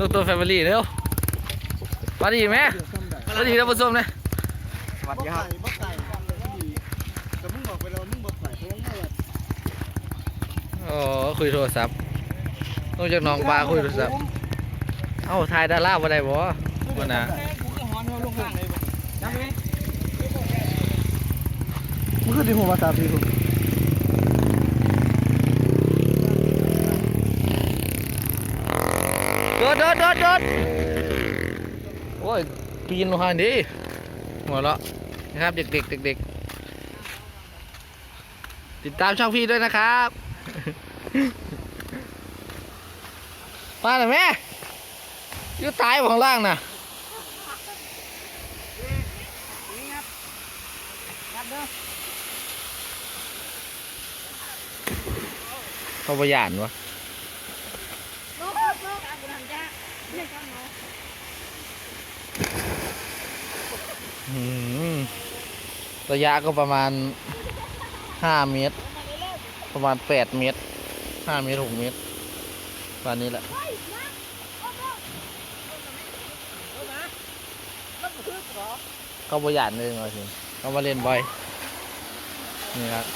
ดรแฟมิลี่เร็วสวัสดีไหมสวัสดีท่านผู้ชมนะสวัสดีครับบ่ไก่แต่มึงบอกไปแล้วมึงบ่ไก่เพราะว่าโอ้คุยโทรศัพท์ต้องจากน้องปลาคุยโทรศัพท์เอ้าถ่ายดาราบ่ได้บ่บ่นะกูก็ฮ้อนเอาลงล่างเลยบ่จำไหมมึงคือที่หัวมาตาพี่ผม ดดโดดโดดโดดโอ้ยปีนลงมาดิหัวเราะนะครับเด็กๆเด็กๆติดตามช่องพี่ด้วยนะครับมาหน่อยแม่อยู่ตายของล่างน่ะเขาประหยัดวะอืม ระยะก็ประมาณห้าเมตร ประมาณแปดเมตรห้าเมตรหกเมตรประมาณนี้แหละเขาประหยัดเลยมาสิเขามาเล่นบ่อย นี่ครับ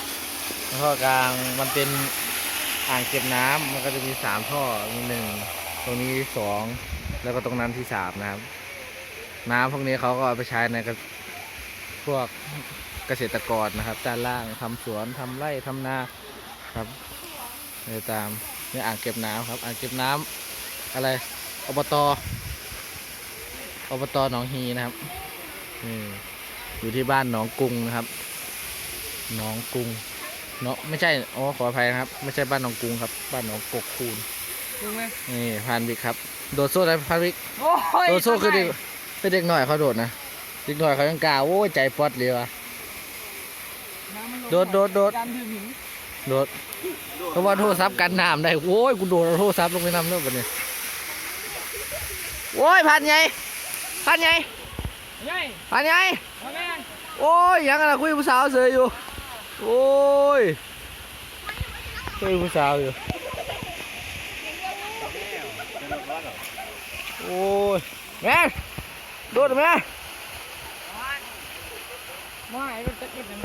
แล้วก็กลางมันเป็นอ่างเก็บน้ำมันก็จะมีสามท่อมีหนึ่ง ตรงนี้สองแล้วก็ตรงนั้นที่สามนะครับ น้ำพวกนี้เขาก็เอาไปใช้ในพวกเกษตรกรนะครับด้านล่างทำสวนทำไร่ทำนาครับนี่ตามนี่อ่างเก็บน้ำครับ อ่างเก็บน้ำอะไรอบตอบตหนองฮีนะครับนี่อยู่ที่บ้านหนองกรุงนะครับหนองกรุงเนาะไม่ใช่อ๋อขออภัยนะครับ ไม่ใช่บ้านหนองกรุงครับ บ้านหนองกกคูน รู้ไหมนี่พานวิกครับ โดดโซ่ได้พานวิกโอ้ยโดดโซ่คือเด็กเป็นเด็กหน่อยเขาโดดนะเด็กหน่อยเขายังกล้าโอ้ยใจปอดเลยว่ะโดดโดดโดดการถือหินโดดเพราะว่าโทรศัพท์กันน้ำได้โอ้ยกูโดดเอาโทรศัพท์ลงไปน้ำแล้วบัดนี้โอ้ยพันไงพันไงยัยพันไงมาแม่งโอ้ยยังอะไรคุยกับผู้สาวเสยอยู่โอ้ยคุยกับผู้สาวอยู่ โอ้ยแม่โดดแม่ไม่ก็จะก็บยังไง